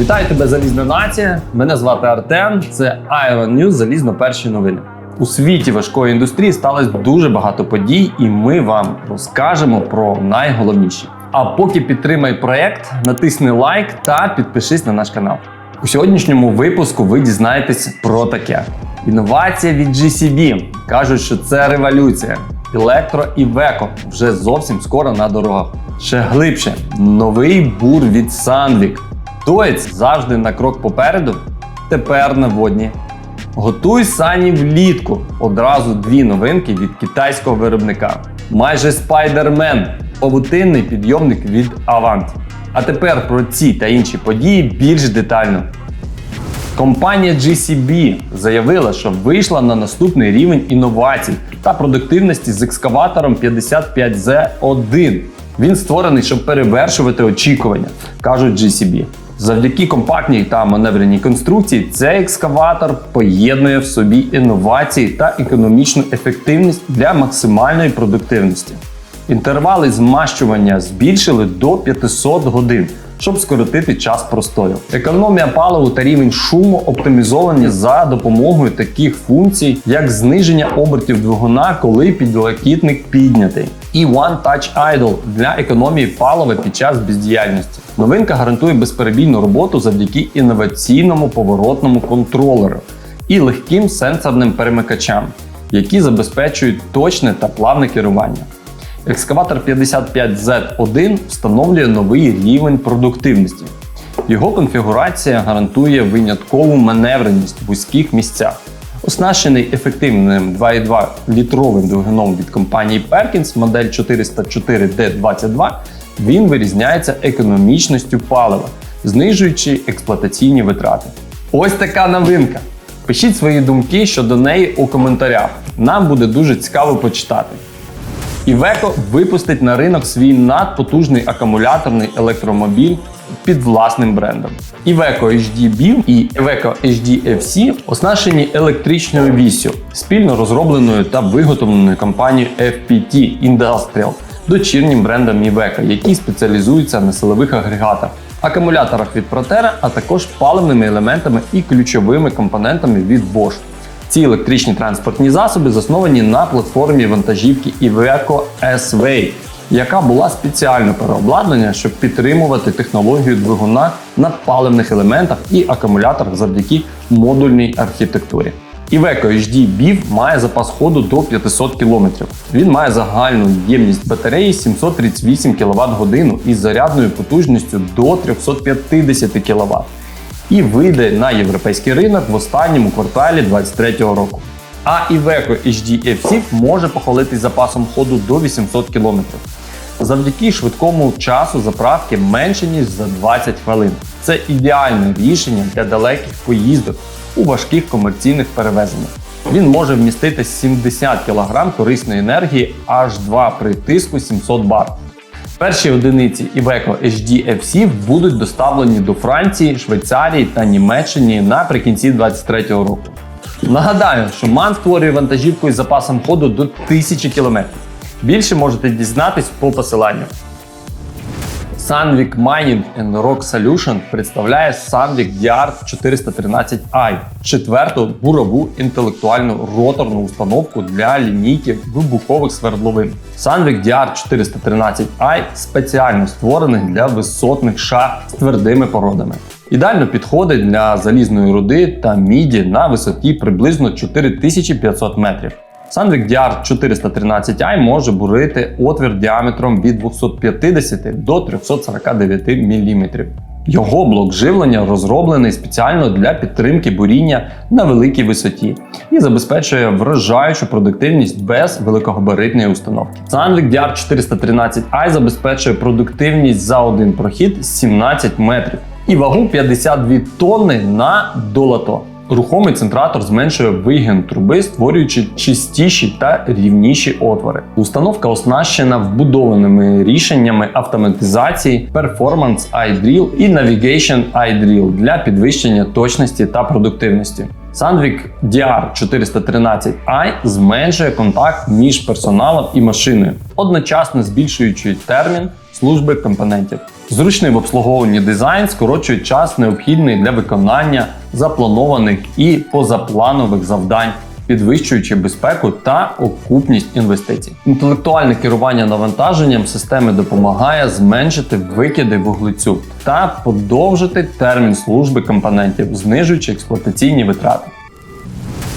Вітаю тебе, залізна нація. Мене звати Артем. Це Iron News, залізно перші новини. У світі важкої індустрії сталося дуже багато подій, і ми вам розкажемо про найголовніші. А поки підтримай проект, натисни лайк та підпишись на наш канал. У сьогоднішньому випуску ви дізнаєтесь про таке: інновація від GCB. кажуть, що це революція. Електро і веко вже зовсім скоро на дорогах. Ще глибше новий бур від Sandvik. Тоєць завжди на крок попереду. Тепер на водні. Готуй сані влітку. Одразу дві новинки від китайського виробника. Майже спайдермен павутинний підйомник від Avant. А тепер про ці та інші події більш детально. Компанія GCB заявила, що вийшла на наступний рівень інновацій та продуктивності з екскаватором 55Z1. Він створений, щоб перевершувати очікування, кажуть GCB. Завдяки компактній та маневреній конструкції цей екскаватор поєднує в собі інновації та економічну ефективність для максимальної продуктивності. Інтервали змащування збільшили до 500 годин, щоб скоротити час простою. Економія паливу та рівень шуму оптимізовані за допомогою таких функцій, як зниження обертів двигуна, коли підлокітник піднятий, і One Touch Idle для економії палива під час бездіяльності. Новинка гарантує безперебійну роботу завдяки інноваційному поворотному контролеру і легким сенсорним перемикачам, які забезпечують точне та плавне керування. Екскаватор 55Z1 встановлює новий рівень продуктивності. Його конфігурація гарантує виняткову маневреність в вузьких місцях. Оснащений ефективним 2,2 літровим двигуном від компанії Perkins модель 404D22, він вирізняється економічністю палива, знижуючи експлуатаційні витрати. Ось така новинка. Пишіть свої думки щодо неї у коментарях. Нам буде дуже цікаво почитати. Iveco випустить на ринок свій надпотужний акумуляторний електромобіль під власним брендом. Iveco HD BIM і Iveco HD FC оснащені електричною вісю, спільно розробленою та виготовленою компанією FPT Industrial, дочірнім брендом Iveco, який спеціалізується на силових агрегатах, акумуляторах від Proterra, а також паливними елементами і ключовими компонентами від Bosch. Ці електричні транспортні засоби засновані на платформі вантажівки Iveco S-Way, яка була спеціально переобладнана, щоб підтримувати технологію двигуна на паливних елементах і акумуляторах завдяки модульній архітектурі. Iveco HD BIV має запас ходу до 500 км. Він має загальну ємність батареї 738 кВт годину із зарядною потужністю до 350 кВт і вийде на європейський ринок в останньому кварталі 2023 року. А Iveco HD FC може похвалитись запасом ходу до 800 км. Завдяки швидкому часу заправки менше ніж за 20 хвилин. Це ідеальне рішення для далеких поїздок у важких комерційних перевезеннях. Він може вмістити 70 кг корисної енергії H2 при тиску 700 бар. Перші одиниці Iveco HDFC будуть доставлені до Франції, Швейцарії та Німеччині наприкінці 2023 року. Нагадаю, що МАН створює вантажівку із запасом ходу до 1000 км. Більше можете дізнатись по посиланню. Sandvik Mining and Rock Solution представляє Sandvik DR 413i, четверту бурову інтелектуальну роторну установку для лінійки вибухових свердловин. Sandvik DR 413i спеціально створений для висотних ша з твердими породами. Ідеально підходить для залізної руди та міді на висоті приблизно 4500 метрів. Sandvik DR 413i може бурити отвір діаметром від 250 до 349 мм. Його блок живлення розроблений спеціально для підтримки буріння на великій висоті і забезпечує вражаючу продуктивність без великогабаритної установки. Sandvik DR 413i забезпечує продуктивність за один прохід 17 метрів і вагу 52 тонни на долато. Рухомий центратор зменшує вигін труби, створюючи чистіші та рівніші отвори. Установка оснащена вбудованими рішеннями автоматизації Performance iDrill і Navigation iDrill для підвищення точності та продуктивності. Sandvik DR413i зменшує контакт між персоналом і машиною, одночасно збільшуючи термін служби компонентів. Зручний в обслуговуванні дизайн скорочує час необхідний для виконання запланованих і позапланових завдань, підвищуючи безпеку та окупність інвестицій. Інтелектуальне керування навантаженням системи допомагає зменшити викиди вуглецю та подовжити термін служби компонентів, знижуючи експлуатаційні витрати.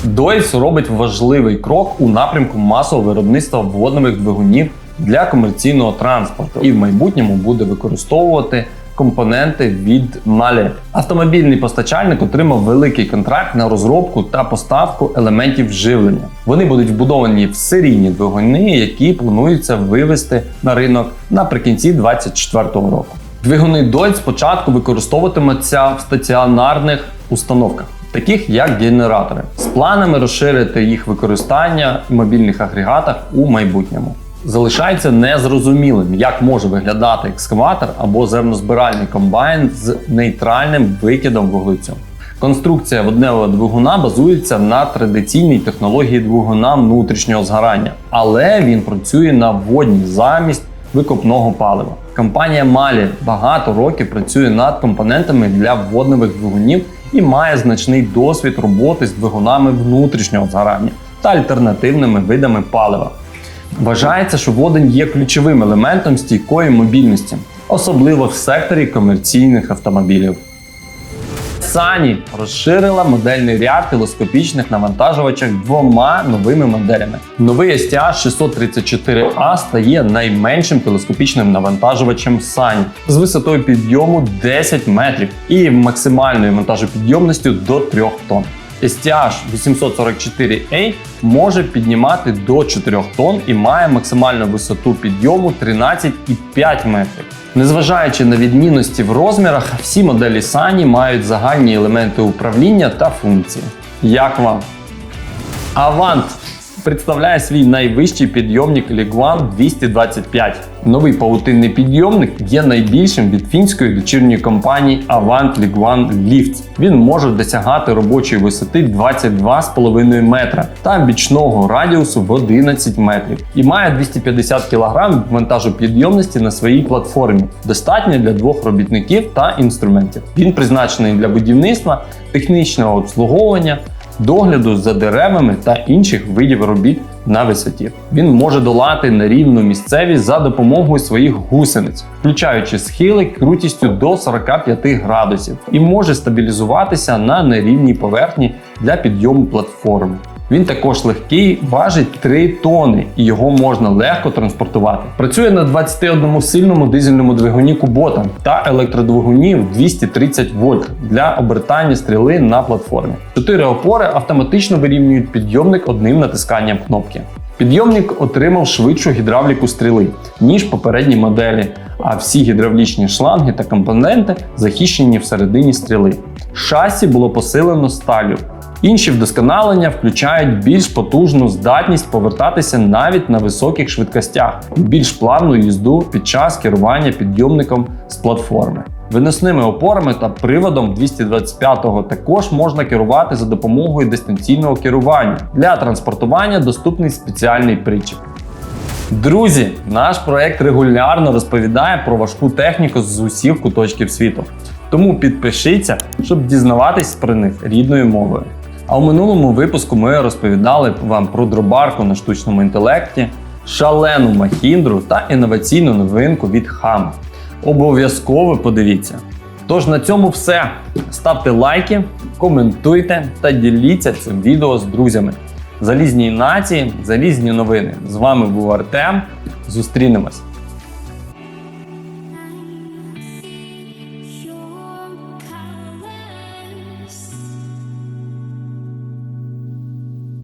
Дойс робить важливий крок у напрямку масового виробництва водневих двигунів для комерційного транспорту і в майбутньому буде використовувати компоненти від Мале. Автомобільний постачальник отримав великий контракт на розробку та поставку елементів живлення. Вони будуть вбудовані в серійні двигуни, які планується вивести на ринок наприкінці 2024 року. Двигуни Deutz спочатку використовуватимуться в стаціонарних установках. Таких як генератори, з планами розширити їх використання в мобільних агрегатах у майбутньому. Залишається незрозумілим, як може виглядати екскаватор або зернозбиральний комбайн з нейтральним викидом вуглецю. Конструкція водневого двигуна базується на традиційній технології двигуна внутрішнього згорання, але він працює на водні замість викопного палива. Компанія Малі багато років працює над компонентами для водневих двигунів і має значний досвід роботи з двигунами внутрішнього згорання та альтернативними видами палива. Вважається, що водень є ключовим елементом стійкої мобільності, особливо в секторі комерційних автомобілів. Сані розширила модельний ряд телескопічних навантажувачів двома новими моделями. Новий STH 634A стає найменшим телескопічним навантажувачем Сані з висотою підйому 10 метрів і максимальною вантажопідйомністю до 3 тонн. STH 844A може піднімати до 4 тонн і має максимальну висоту підйому 13,5 метрів. Незважаючи на відмінності в розмірах, всі моделі Сані мають загальні елементи управління та функції. Як вам? Avant представляє свій найвищий підйомник Liguan 225. Новий павутинний підйомник є найбільшим від фінської дочірньої компанії Avant Liguan Lifts. Він може досягати робочої висоти 22,5 метра та бічного радіусу в 11 метрів і має 250 кг вантажопідйомності на своїй платформі, достатньо для двох робітників та інструментів. Він призначений для будівництва, технічного обслуговування догляду за деревами та інших видів робіт на висоті. Він може долати нерівну місцевість за допомогою своїх гусениць, включаючи схили крутістю до 45 градусів, і може стабілізуватися на нерівній поверхні для підйому платформи. Він також легкий, важить 3 тони і його можна легко транспортувати. Працює на 21 сильному дизельному двигуні Кубота та електродвигуні в 230 вольт для обертання стріли на платформі. Чотири опори автоматично вирівнюють підйомник одним натисканням кнопки. Підйомник отримав швидшу гідравліку стріли, ніж попередні моделі, а всі гідравлічні шланги та компоненти захищені всередині стріли. Шасі було посилено сталю. Інші вдосконалення включають більш потужну здатність повертатися навіть на високих швидкостях, більш плавну їзду під час керування підйомником з платформи. Виносними опорами та приводом 225-го також можна керувати за допомогою дистанційного керування. Для транспортування доступний спеціальний причіп. Друзі, наш проект регулярно розповідає про важку техніку з усіх куточків світу. Тому підпишіться, щоб дізнаватись про них рідною мовою. А у минулому випуску ми розповідали вам про дробарку на штучному інтелекті, шалену махіндру та інноваційну новинку від Хама. Обов'язково подивіться. Тож на цьому все. Ставте лайки, коментуйте та діліться цим відео з друзями. Залізні нації, залізні новини. З вами був Артем. Зустрінемось!